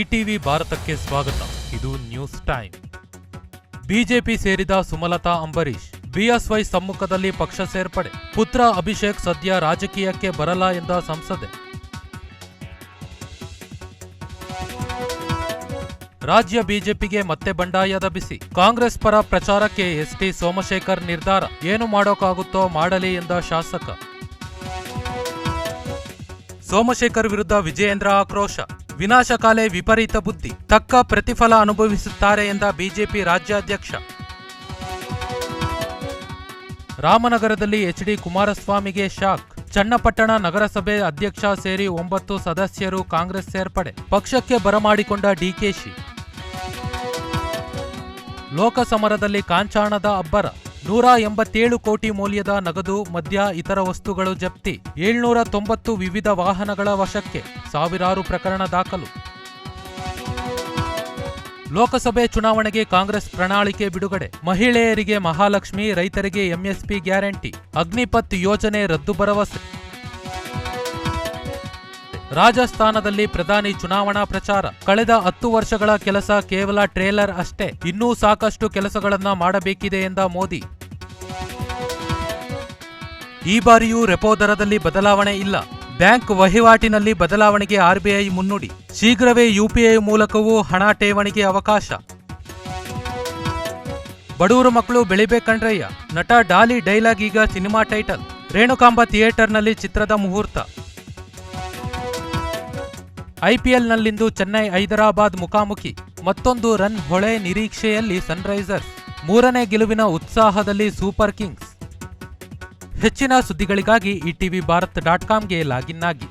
ETV ಭಾರತಕ್ಕೆ ಸ್ವಾಗತ. ಇದು ನ್ಯೂಸ್ ಟೈಮ್. ಬಿಜೆಪಿ ಸೇರಿದ ಸುಮಲತಾ ಅಂಬರೀಶ್ ಬಿಎಸ್ವೈ ಸಮ್ಮುಖದಲ್ಲಿ ಪಕ್ಷ ಸೇರ್ಪಡೆ. ಪುತ್ರ ಅಭಿಷೇಕ್ ಸದ್ಯ ರಾಜಕೀಯಕ್ಕೆ ಬರಲ್ಲ ಎಂದ ಸಂಸದೆ. ರಾಜ್ಯ ಬಿಜೆಪಿಗೆ ಮತ್ತೆ ಬಂಡಾಯದ ಬಿಸಿ. ಕಾಂಗ್ರೆಸ್ ಪರ ಪ್ರಚಾರಕ್ಕೆ ಎಸ್ಟಿ ಸೋಮಶೇಖರ್ ನಿರ್ಧಾರ. ಏನು ಮಾಡೋಕ್ಕಾಗುತ್ತೋ ಮಾಡಲಿ ಎಂದ ಶಾಸಕ. ಸೋಮಶೇಖರ್ ವಿರುದ್ಧ ವಿಜಯೇಂದ್ರ ಆಕ್ರೋಶ. ವಿನಾಶಕಾಲೆ ವಿಪರೀತ ಬುದ್ಧಿ. ತಕ್ಕ ಪ್ರತಿಫಲ ಅನುಭವಿಸುತ್ತಾರೆ ಎಂದ ಬಿಜೆಪಿ ರಾಜ್ಯಾಧ್ಯಕ್ಷ. ರಾಮನಗರದಲ್ಲಿ ಎಚ್ಡಿ ಕುಮಾರಸ್ವಾಮಿಗೆ ಶಾಕ್. ಚನ್ನಪಟ್ಟಣ ನಗರಸಭೆ ಅಧ್ಯಕ್ಷ ಸೇರಿ ಒಂಬತ್ತು ಸದಸ್ಯರು ಕಾಂಗ್ರೆಸ್ ಸೇರ್ಪಡೆ. ಪಕ್ಷಕ್ಕೆ ಬರಮಾಡಿಕೊಂಡ ಡಿಕೆಶಿ. ಲೋಕಸಮರದಲ್ಲಿ ಕಾಂಚಾಣದ ಅಬ್ಬರ. ನೂರ ಎಂಬತ್ತೇಳು ಕೋಟಿ ಮೌಲ್ಯದ ನಗದು, ಮದ್ಯ, ಇತರ ವಸ್ತುಗಳು ಜಪ್ತಿ, ಏಳ್ನೂರ ತೊಂಬತ್ತು ವಿವಿಧ ವಾಹನಗಳ ವಶಕ್ಕೆ ಸಾವಿರಾರು ಪ್ರಕರಣ ದಾಖಲು. ಲೋಕಸಭೆ ಚುನಾವಣೆಗೆ ಕಾಂಗ್ರೆಸ್ ಪ್ರಣಾಳಿಕೆ ಬಿಡುಗಡೆ, ಮಹಿಳೆಯರಿಗೆ ಮಹಾಲಕ್ಷ್ಮಿ, ರೈತರಿಗೆ ಎಂಎಸ್ಪಿ ಗ್ಯಾರಂಟಿ ಅಗ್ನಿಪತ್ ಯೋಜನೆ ರದ್ದು ಭರವಸೆ ರಾಜಸ್ಥಾನದಲ್ಲಿ ಪ್ರಧಾನಿ ಚುನಾವಣಾ ಪ್ರಚಾರ. ಕಳೆದ ಹತ್ತು ವರ್ಷಗಳ ಕೆಲಸ ಕೇವಲ ಟ್ರೇಲರ್ ಅಷ್ಟೇ. ಇನ್ನೂ ಸಾಕಷ್ಟು ಕೆಲಸಗಳನ್ನ ಮಾಡಬೇಕಿದೆ ಎಂದ ಮೋದಿ. ಈ ಬಾರಿಯೂ ರೆಪೋ ದರದಲ್ಲಿ ಬದಲಾವಣೆ ಇಲ್ಲ. ಬ್ಯಾಂಕ್ ವಹಿವಾಟಿನಲ್ಲಿ ಬದಲಾವಣೆಗೆ ಆರ್ಬಿಐ ಮುನ್ನುಡಿ. ಶೀಘ್ರವೇ ಯುಪಿಐ ಮೂಲಕವೂ ಹಣ ಠೇವಣಿಗೆ ಅವಕಾಶ. ಬಡೂರು ಮಕ್ಕಳು ಬೆಳಿಬೇಕಂಡ್ರಯ್ಯ ನಟ ಡಾಲಿ ಡೈಲಾಗ್ ಈಗ ಸಿನಿಮಾ ಟೈಟಲ್. ರೇಣುಕಾಂಬ ಥಿಯೇಟರ್ನಲ್ಲಿ ಚಿತ್ರದ ಮುಹೂರ್ತ. ಐಪಿಎಲ್ನಲ್ಲಿಂದು ಚೆನ್ನೈ ಹೈದರಾಬಾದ್ ಮುಖಾಮುಖಿ ಮತ್ತೊಂದು ರನ್ ಹೊಳೆ ನಿರೀಕ್ಷೆಯಲ್ಲಿ ಸನ್ರೈಸರ್ಸ್. ಮೂರನೇ ಗೆಲುವಿನ ಉತ್ಸಾಹದಲ್ಲಿ ಸೂಪರ್ ಕಿಂಗ್ಸ್. ಹೆಚ್ಚಿನ ಸುದ್ದಿಗಳಿಗಾಗಿ ಈ ಟಿವಿ ಭಾರತ್ ಡಾಟ್ ಕಾಮ್ಗೆ ಲಾಗಿನ್ ಆಗಿ.